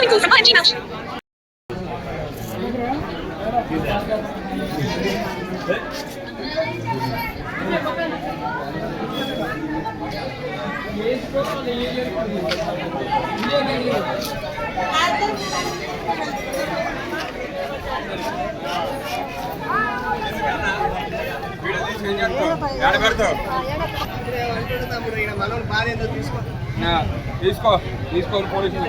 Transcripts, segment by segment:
Incoming call from IMG ఆ, తీసుకో తీసుకో పోలీసులు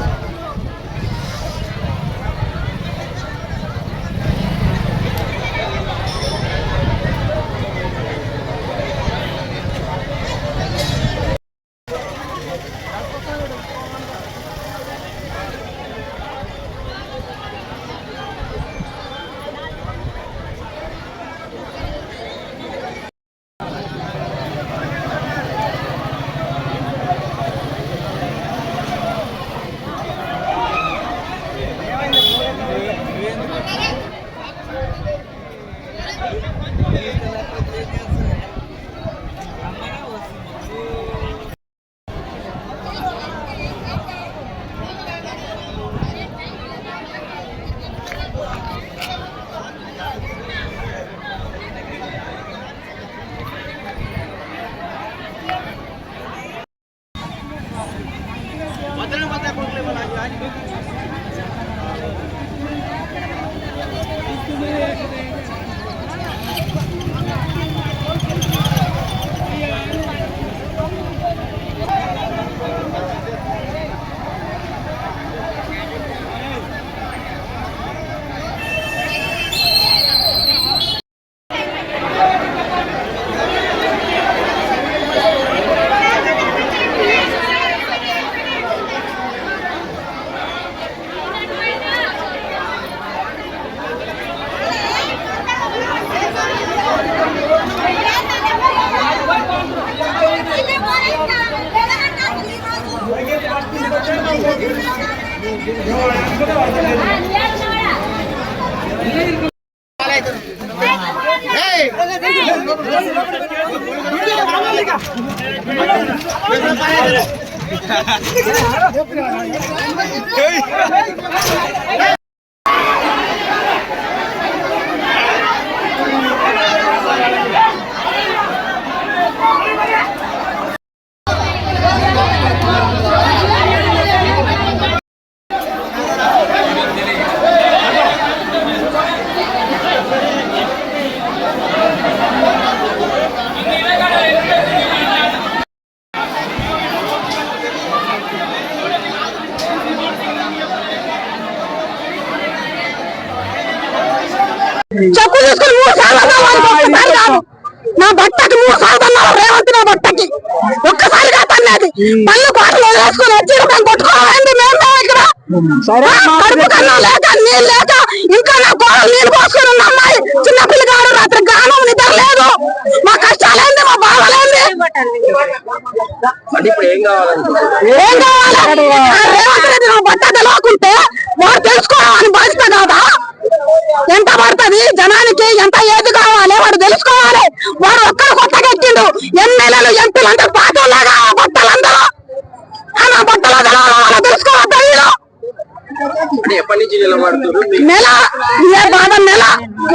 Thank you. Hey! నా బట్టకి మూడు సార్లు అన్నావు రేవంత్ నా బట్టకి ఒక్కసారిగా తన్నది. పళ్ళు కోటలు వేసుకుని వచ్చి కొట్టుకోవాలండి మేము ఇక్కడ? కడుపు కన్నా లేక నీళ్ళు లేక ఇంకా నా కోడలు నీళ్ళు పోసుకుని ఉన్న అమ్మాయి చిన్న పిల్లగాడు రాత్రి గానం నిద్ర లేదు. మా కష్టాలేంది మా బాధలేంది? ఏం కావాలి? రేవంత్ రెడ్డి నా తెలవకుంటే వాడు తెలుసుకోవాలని బాధ్యత కాదా? ఎంత పడుతుంది? జనానికి ఎంత ఏది తెలుసుకోవాలి. వాడు ఒక్కడ కొత్తగా ఎక్కిండు ఎమ్మెల్యేలు ఎంపీలు అంటే పాటలాగా బట్టలందరూ. నా బట్టలు తెలుసుకోవద్దా ఎప్పటి నుంచి నిలబడుతున్నారు నెల ఏ బాధ నెల.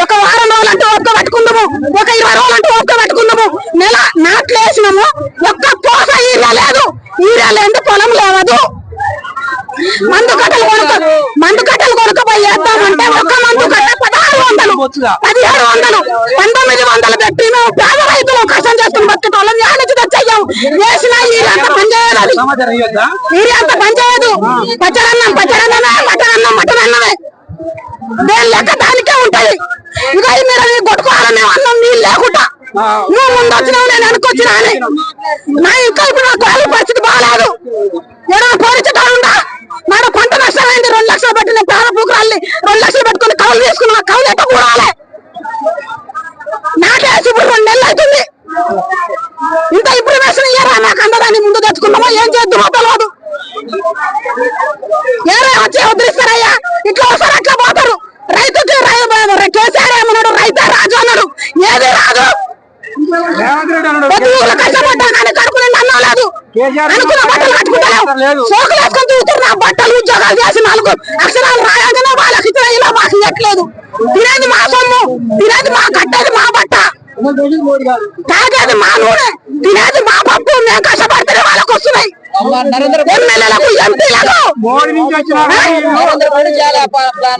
ఒక వారం రోజులు అంటే ఒక్క పెట్టుకుందాము. ఒక ఇరవై రోజులు అంటే ఒక్క పెట్టుకుందాము. నెల నాట్లు వేసినాము ఒక్క పోస ఈరియా లేదు. ఈరియా లేదు పొలం లేవదు? మందు కట్టలు కొనుక మందు కట్టలు కొనుకపోయి వేద్దామంటే ఒక్క మందు కట్ట పదిహేడు వందలు పంతొమ్మిది వందలు పెట్టి మేము పేద రైతులు కష్టం చేసుకుని బతికే వాళ్ళని నుంచి తెచ్చాం వేసినా ఈరియా అంతా ఇవ్వద్దా? మీరే అంత పనిచేయదు పచ్చడన్నం పచ్చడన్నమే మటనన్నం మటనన్నమే దేని లెక్క దానికే ఉంటది ఇంకా ఈ మీరు కొట్టుకోవాలి మేము అన్నం నీళ్ళు లేకుండా. నువ్వు ముందు వచ్చినావు నేను వెనకొచ్చినా నా ఇంకా ఇప్పుడు నా కోళ్ళ పరిస్థితి బాగాలేదు. వస్తారు అట్లా పోతారు. రైతుకి కేసీఆర్ ఏమన్నాడు? రైతే రాజు అన్నాడు. ఏది రాదు? బట్టలు ఉద్యోగాలు చేసి నాలుగు అక్షరాలు రాయగానే వాళ్ళకి ఇలా మాకు ఇవ్వట్లేదు తినేది మా సొమ్ము. తినేది మా కట్టేది మా బట్ట. తాగేది మా నూనె. తినేది మా పప్పు. మేము కష్టపడితేనే వాళ్ళకి వస్తున్నాయి. ఎమ్మెల్యేలకు ఎంపీలకు మోడీ. నుంచి వచ్చిన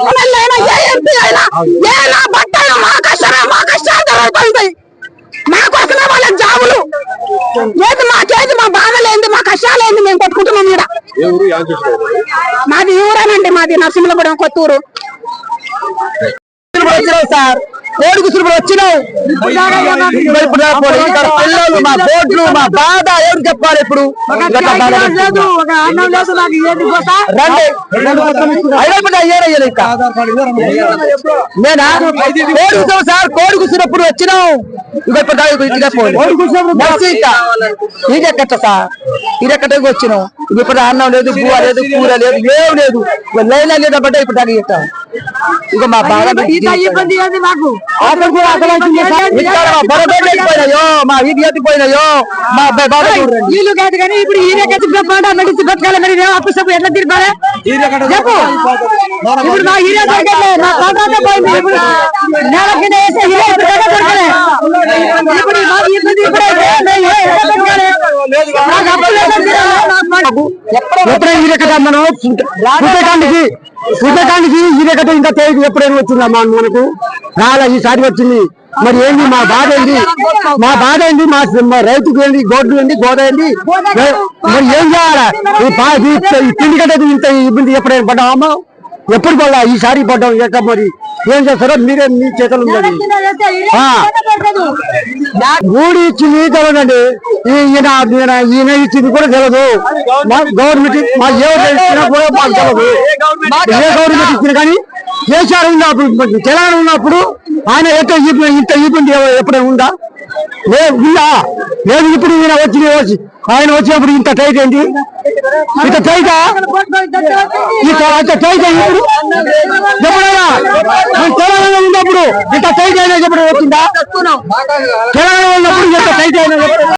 ఎమ్మెల్యేనా ఏ ఎంపీ అయినా ఏ నా బట్ట అయినా మా కష్టమే మా కష్టాలు జరుగుతుంది మా కోసమే వాళ్ళ జాబులు. ఏది మాకేది మా బాధలేంది మా కష్టాలేంది మేము కొట్టుకుంటున్నాం ఈడ. మాది ఊరేనండి మాది నరసింహలగూడెం కొత్తూరు. సార్. కోడి కుసురు వచ్చినావు. ఇప్పుడు పిల్లలు మా బోట్లు మా బాధ ఎవరు చెప్పాలి ఇప్పుడు? నేనా? కోడి సార్ కోడి కుసినప్పుడు వచ్చినావు. ఇక ఇప్పుడు దాకా ఇదిగా పోనీ. నడిచి ఇంకా. ఇది ఎక్కట సార్? ఇది ఎక్కడికి వచ్చినావు? ఇప్పుడు అన్నం లేదు బువ్వ లేదు కూర లేదు ఏం లేదు. లైన్ లేదు అంటే ఇప్పుడు దాకా ఇస్తాం ఇక మా బాగా అక్కడ కూడా ఇక్కడ మా వీధి ఎత్తిపోయినాయో మా అబ్బాయి బాగా చూడండి. వీళ్ళు కాదు కానీ ఇప్పుడు ఈయన కట్టి బ్రతకాలి నడిచి బ్రతకాలి మరి మేము అప్పు సబ్బు ఎట్లా తిరగాలి చెప్పు. ఇప్పుడు మా హీరో దొరకలే మా కాంట్రాక్ట్ పోయింది ఇప్పుడు నేల కింద వేసే హీరో ఇప్పుడు ఎక్కడ దొరకలే ఇప్పుడు మా ఇబ్బంది ఇప్పుడైతే మేము ఏ ఎక్కడ దొరకాలి? మాకు అప్పులు ఎక్కడ తీరాలి? ఎప్పుడైనా ఈ రెక్కట మనం సూర్యకాంతికి సూర్యకాంతికి ఈ రెక్కట ఇంకా తేదీ ఎప్పుడైనా వచ్చిందా మా మనకు? రాలే ఈసారి వచ్చింది. మరి ఏంది మా బాధ ఏంది? మా బాధ ఏంది? మా రైతుకు ఏంది? గోడ్లు ఏంది? గోద ఏంది? మరి ఏం చేయాలా? ఈ తిండి కట్ట ఇంత ఇబ్బంది ఎప్పుడైనా పడ్డామా ఎప్పుడు పడ్డా ఈసారి పడ్డాం ఎక్క మరి? ఏం చేస్తారో మీరే మీ చేతులు ఉన్నది ఆ. మూడు ఇచ్చింది తెలియదండి ఈయన ఈయన ఈయన ఇచ్చింది కూడా తెలియదు మా గవర్నమెంట్ మా ఏ ఇచ్చినా కూడా మాకు తెలియదు ఏ గవర్నమెంట్ ఇచ్చిన కానీ కేసీఆర్ ఉన్నప్పుడు తెలంగాణ ఉన్నప్పుడు ఆయన ఇబ్బంది ఇంత ఇబ్బంది ఎప్పుడైనా ఉందా? లేదు ఉందా? లేదు ఇప్పుడు ఈయన వచ్చి ఆయన వచ్చినప్పుడు ఇంత టైట్ ఏంటి? ఇంత టైటా? ఇంత అంత టైట్ ఇప్పుడు? ఎప్పుడైనా? మన తెలంగాణ ఉన్నప్పుడు ఇంత టైట్ అయినా చెప్పడం వచ్చిందా? తెలంగాణ ఉన్నప్పుడు ఇంత టైట్ అయినా ఎప్పుడు